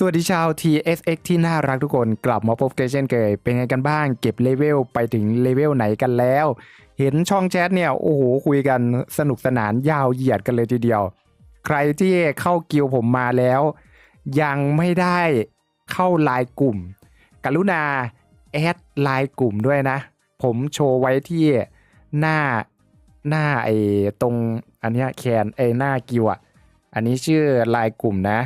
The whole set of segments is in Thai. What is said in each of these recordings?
สวัสดีชาว TSX ที่น่ารักทุกคนกลับมาพบกันเช่นเคยเป็นไงกันบ้างเก็บเลเวลไปถึงเลเวลไหนกันแล้ว เห็นช่องแชทเนี่ยโอ้โหคุยกันสนุกสนานยาวเหยียดกันเลยทีเดียว ใครที่เข้ากิลผมมาแล้ว ยังไม่ได้เข้าไลน์กลุ่ม กรุณาแอดไลน์กลุ่มด้วยนะ ผมโชว์ไว้ที่หน้าหน้าไอ้ตรงอันเนี้ยแคนไอ้หน้ากิวอะอันนี้ชื่อไลน์กลุ่มนะ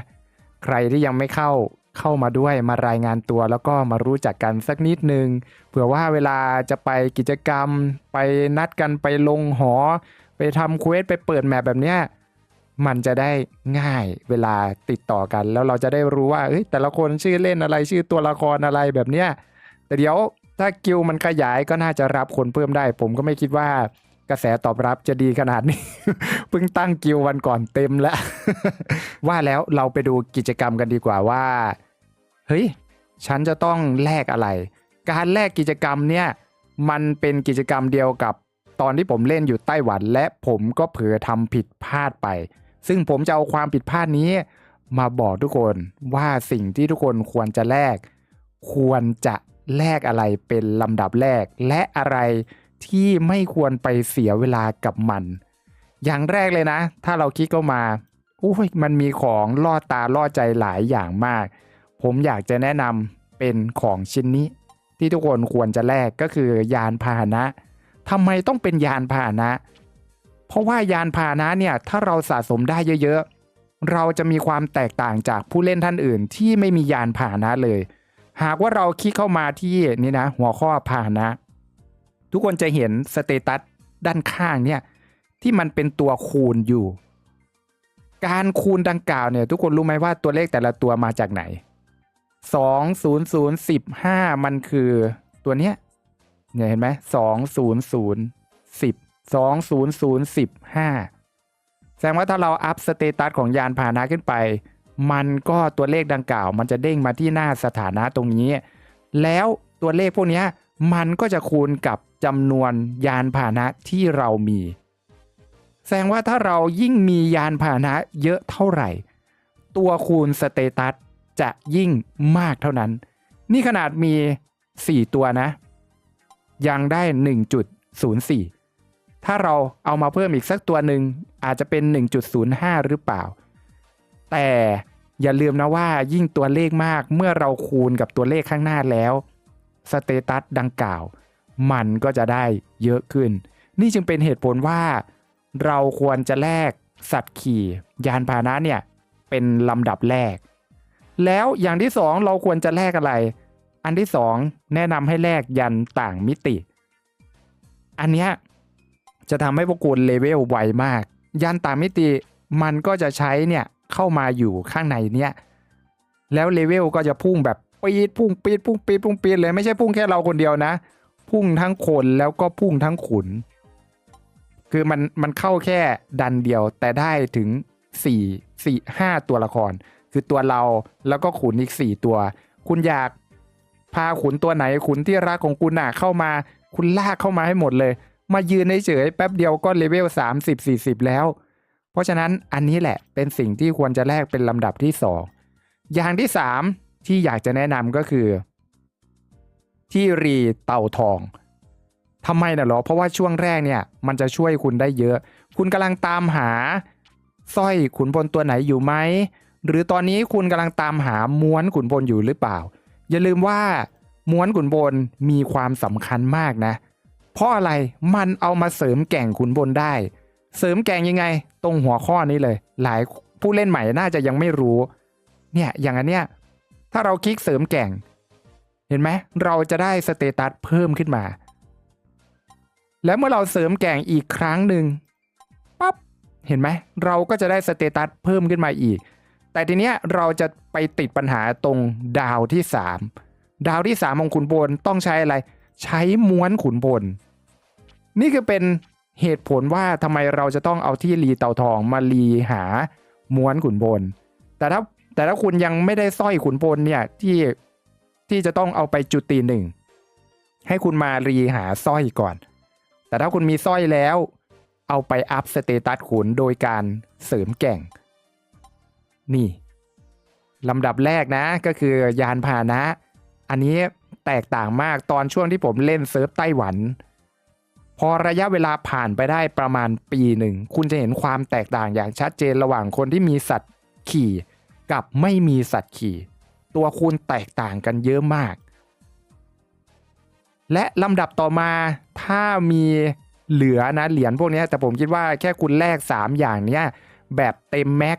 ใครที่ยังไม่เข้าเข้ามาด้วยมารายงานตัวแล้วก็มารู้จักกันสักนิดนึงเผื่อว่าเวลาจะไปกิจกรรม ไปนัดกันไปลงหอ ไปทำเควสไปเปิดแมปแบบเนี้ยมันจะได้ง่ายเวลาติดต่อกัน แล้วเราจะได้รู้ว่าเอ้ยแต่ละคนชื่อเล่นอะไรชื่อตัวละครอะไรแบบเนี้ยแต่เดี๋ยวถ้ากิลมันขยายก็น่าจะรับคนเพิ่มได้ ผมก็ไม่คิดว่า กระแสตอบรับจะดีขนาดนี้เพิ่งตั้งกิลวันก่อนเต็มแล้ว ว่าแล้วเราไปดูกิจกรรมกันดีกว่าว่า เฮ้ย ฉันจะต้องแลกอะไร การแลกกิจกรรมเนี่ย มันเป็นกิจกรรมเดียวกับตอนที่ผมเล่นอยู่ไต้หวัน และผมก็เผลอทำผิดพลาดไป ซึ่งผมจะเอาความผิดพลาดนี้ มาบอกทุกคนว่าสิ่งที่ทุกคนควรจะแลกควรจะแลกอะไรเป็นลำดับแรกและอะไร ที่ไม่ควรไปเสียเวลากับมัน อย่างแรกเลยนะ ถ้าเราคิดเข้ามาอุ้ยมันมีของล่อตาล่อใจหลายอย่างมาก ผมอยากจะแนะนำเป็นของชิ้นนี้ ที่ทุกคนควรจะแลกก็คือยานพาหนะทำไมต้องเป็นยานพาหนะ เพราะว่ายานพาหนะเนี่ยถ้าเราสะสมได้เยอะๆ เราจะมีความแตกต่างจากผู้เล่นท่านอื่น ที่ไม่มียานพาหนะเลย หากว่าเราคลิกเข้ามาที่นี่นะ หัวข้อพาหนะ ทุกคนจะเห็นสเตตัสด้านข้างเนี่ยที่มันเป็นตัวคูณอยู่ การคูณดังกล่าวเนี่ยทุกคนรู้ไหมว่าตัวเลขแต่ละตัวมาจากไหน 2 0 0 15 มันคือตัวเนี้ยเนี่ยเห็นไหม2 0 0 10 2 0 0 15แสดงว่าถ้าเราอัพสเตตัสของยานพาหนะขึ้นไป มันก็ตัวเลขดังกล่าว มันจะเด้งมาที่หน้าสถานะตรงนี้ แล้วตัวเลขพวกนี้ มันก็จะคูณกับจำนวนยานพาหนะที่เรามี แสดงว่าถ้าเรายิ่งมียานพาหนะเยอะเท่าไหร่ ตัวคูณสเตตัสจะยิ่งมากเท่านั้น นี่ขนาดมี 4 ตัวนะ ยังได้ 1.04 ถ้าเราเอามาเพิ่มอีกสักตัวหนึ่งอาจจะเป็น 1.05 หรือเปล่า แต่อย่าลืมนะว่ายิ่งตัวเลขมากเมื่อเราคูณกับตัวเลขข้างหน้าแล้ว สเตตัสดังกล่าว มันก็จะได้เยอะขึ้น นี่จึงเป็นเหตุผลว่า เราควรจะแลกสัตว์ขี่ยานพาหนะเนี่ยเป็นลำดับแรก แล้วอย่างที่สองเราควรจะแลกอะไร อันที่สองแนะนำให้แลกยันต่างมิติ อันเนี้ยจะทำให้พวกคุณเลเวลไวมาก ยันต่างมิติมันก็จะใช้เนี่ยเข้ามาอยู่ข้างในเนี่ยแล้วเลเวลก็จะพุ่งแบบ ปีดพุ่งปีดพุ่งปีดพุ่งปีดเลยไม่ใช่พุ่งแค่เราคนเดียวนะ พุ่งทั้งคนแล้วก็พุ่งทั้งขุน คือมันมันเข้าแค่ดันเดียวแต่ได้ถึง4 4 5ตัวละคร คือตัวเราแล้วก็ขุนอีก4ตัว คุณอยากพาขุนตัวไหนขุนที่รักของคุณน่ะเข้ามา คุณลากเข้ามาให้หมดเลย มายืนเฉยแป๊บเดียวก็เลเวล30 40 แล้ว เพราะฉะนั้นอันนี้แหละเป็นสิ่งที่ควรจะแลกเป็นลำดับที่ 2 อย่างที่ 3 ที่อยากจะแนะนำก็คือ ที่รีเต่าทองทำไมน่ะหรอ เพราะว่าช่วงแรกเนี่ย มันจะช่วยคุณได้เยอะ คุณกำลังตามหาสร้อยขุนพลตัวไหนอยู่ไหม หรือตอนนี้คุณกำลังตามหาม้วนขุนพลอยู่หรือเปล่า อย่าลืมว่าม้วนขุนพลมีความสำคัญมากนะ เพราะอะไรมันเอามาเสริมแก่งขุนพลได้ เสริมแก่งยังไง ตรงหัวข้อนี้เลย หลายผู้เล่นใหม่น่าจะยังไม่รู้ เนี่ยอย่างอันเนี้ย ถ้าเราคลิกเสริมแก่ง เห็นไหมเราจะได้สเตตัสเพิ่มขึ้นมา แล้วเมื่อเราเสริมแก่งอีกครั้งหนึ่งปั๊บเห็นไหมเราก็จะได้สเตตัสเพิ่มขึ้นมาอีก แต่ทีเนี้ยเราจะไปติดปัญหาตรงดาวที่ 3 ดาวที่ 3 ของขุนพลต้องใช้อะไร ใช้ม้วนขุนพลนี่คือเป็นเหตุผลว่าทำไมเราจะต้องเอาที่รีเต่าทองมารีหาม้วนขุนพลแต่ถ้า แต่ถ้าคุณยังไม่ได้สร้อยขุนพลเนี่ยที่ที่จะต้องเอาไปจุดตีหนึ่งให้คุณมารีหาสร้อยก่อน แต่ถ้าคุณมีสร้อยแล้ว เอาไปอัพสเตตัสขุนโดยการเสริมแก่ง นี่ลำดับแรกนะก็คือยานพาหนะ อันนี้แตกต่างมากตอนช่วงที่ผมเล่นเซิร์ฟไต้หวัน พอระยะเวลาผ่านไปได้ประมาณปีหนึ่ง คุณจะเห็นความแตกต่างอย่างชัดเจนระหว่างคนที่มีสัตว์ขี่ กับไม่มีสัตว์ขี่ ตัวคุณแตกต่างกันเยอะมาก และลำดับต่อมาถ้ามีเหลือนะเหรียญพวกนี้แต่ผมคิดว่าแค่คุณแลก3 อย่างเนี้ยแบบเต็มแม็ก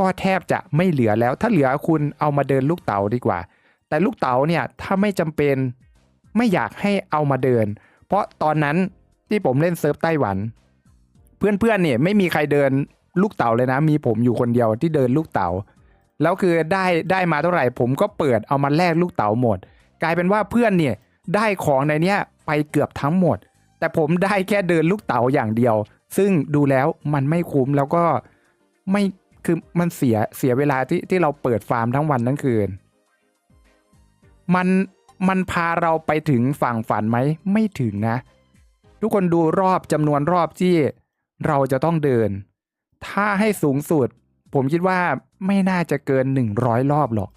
ก็แทบจะไม่เหลือแล้ว ถ้าเหลือคุณเอามาเดินลูกเต๋าดีกว่า แต่ลูกเต๋าเนี่ยถ้าไม่จำเป็นไม่อยากให้เอามาเดิน เพราะตอนนั้นที่ผมเล่นเซิร์ฟไต้หวัน เพื่อนๆเนี่ยไม่มีใครเดินลูกเต๋าเลยนะ มีผมอยู่คนเดียวที่เดินลูกเต๋า แล้วคือได้ได้มาเท่าไหร่ ผมก็เปิดเอามาแลกลูกเต๋าหมด กลายเป็นว่าเพื่อนเนี่ยได้ของในเนี้ยไปเกือบทั้งหมด แต่ผมได้แค่เดินลูกเต๋าอย่างเดียว ซึ่งดูแล้วมันไม่คุ้มแล้วก็ไม่คือมันเสียเสียเวลาที่ที่เราเปิดฟาร์มทั้งวันทั้งคืน มันมันพาเราไปถึงฝั่งฝันไหมไม่ถึงนะ ทุกคนดูรอบจำนวนรอบที่เราจะต้องเดิน ถ้าให้สูงสุด ผมคิดว่าไม่น่าจะเกิน 100 รอบหรอก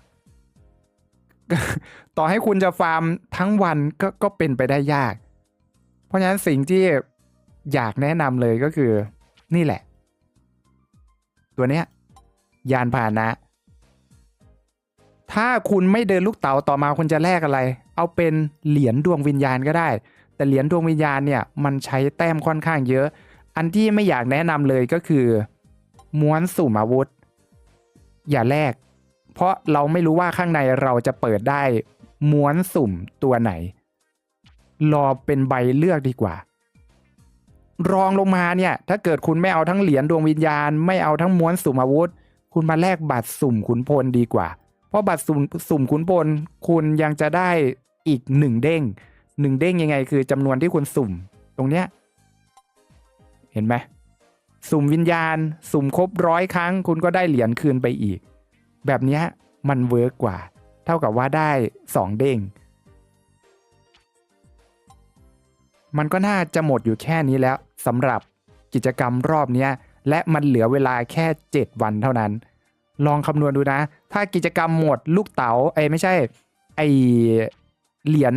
ต่อให้คุณจะฟาร์มทั้งวันก็ก็เป็นไปได้ยาก เพราะฉะนั้นสิ่งที่อยากแนะนำเลยก็คือ นี่แหละ ตัวเนี้ย ยานพาหนะ ถ้าคุณไม่เดินลูกเต๋าต่อมาคุณจะแลกอะไร เอาเป็นเหรียญดวงวิญญาณก็ได้ แต่เหรียญดวงวิญญาณเนี่ยมันใช้แต้มค่อนข้างเยอะ อันที่ไม่อยากแนะนำเลยก็คือ ม้วนสุ่มอาวุธ อย่าแลกเพราะเราไม่รู้ว่าข้างในเราจะเปิดได้ม้วนสุ่มตัวไหน รอเป็นใบเลือกดีกว่า รองลงมาเนี่ย ถ้าเกิดคุณไม่เอาทั้งเหรียญดวงวิญญาณ ไม่เอาทั้งม้วนสุ่มอาวุธ คุณมาแลกบัตรสุ่มขุนพลดีกว่า เพราะบัตรสุ่มสุ่มขุนพลคุณยังจะได้อีกหนึ่งเด้งหนึ่งเด้งยังไง คือจำนวนที่คุณสุ่ม ตรงเนี้ย เห็นไหม สุ่มวิญญาณ สุ่มครบร้อยครั้ง คุณก็ได้เหรียญคืนไปอีก แบบนี้มันเวิร์กกว่า เท่ากับว่าได้สองเด้ง มันก็น่าจะหมดอยู่แค่นี้แล้วสำหรับกิจกรรมรอบนี้และมันเหลือเวลาแค่ 7 วันเท่านั้น ลองคำนวณดูนะ ถ้ากิจกรรมหมดลูกเต๋าไอ้ไม่ใช่ไอเหรียญ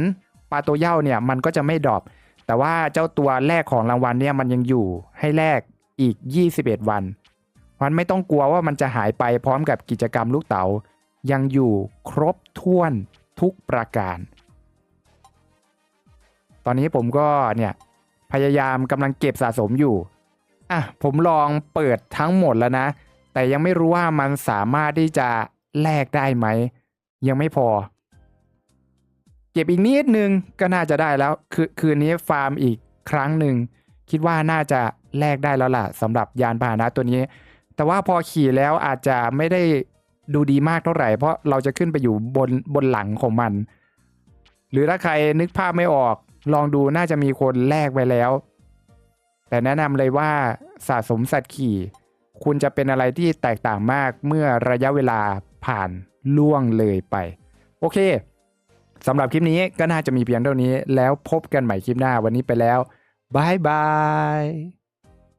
ปลาตัวเย้าเนี่ยมันก็จะไม่ดรอปแต่ว่าเจ้าตัวแรกของรางวัลเนี่ยมันยังอยู่ให้แลก อีก 21 วันมันไม่ต้องกลัวว่ามันจะหายไปพร้อมกับกิจกรรมลูกเต๋ายังอยู่ครบถ้วนทุกประการ ตอนนี้ผมก็เนี่ยพยายามกำลังเก็บสะสมอยู่ อะผมลองเปิดทั้งหมดแล้วนะ แต่ยังไม่รู้ว่ามันสามารถที่จะแลกได้ไหม ยังไม่พอ เก็บอีกนิดนึงก็น่าจะได้แล้ว คือคืนนี้ฟาร์มอีกครั้งหนึ่ง คิดว่าน่าจะ แลกได้แล้วล่ะสำหรับยานพาหนะตัวนี้ แต่ว่าพอขี่แล้วอาจจะไม่ได้ดูดีมากเท่าไหร่ เพราะเราจะขึ้นไปอยู่บนบนหลังของมัน หรือถ้าใครนึกภาพไม่ออก ลองดูน่าจะมีคนแลกไว้แล้ว แต่แนะนำเลยว่าสะสมสัตว์ขี่ คุณจะเป็นอะไรที่แตกต่างมากเมื่อระยะเวลาผ่านล่วงเลยไป โอเคสำหรับคลิปนี้ก็น่าจะมีเพียงเท่านี้ แล้วพบกันใหม่คลิปหน้าวันนี้ไปแล้วบายบาย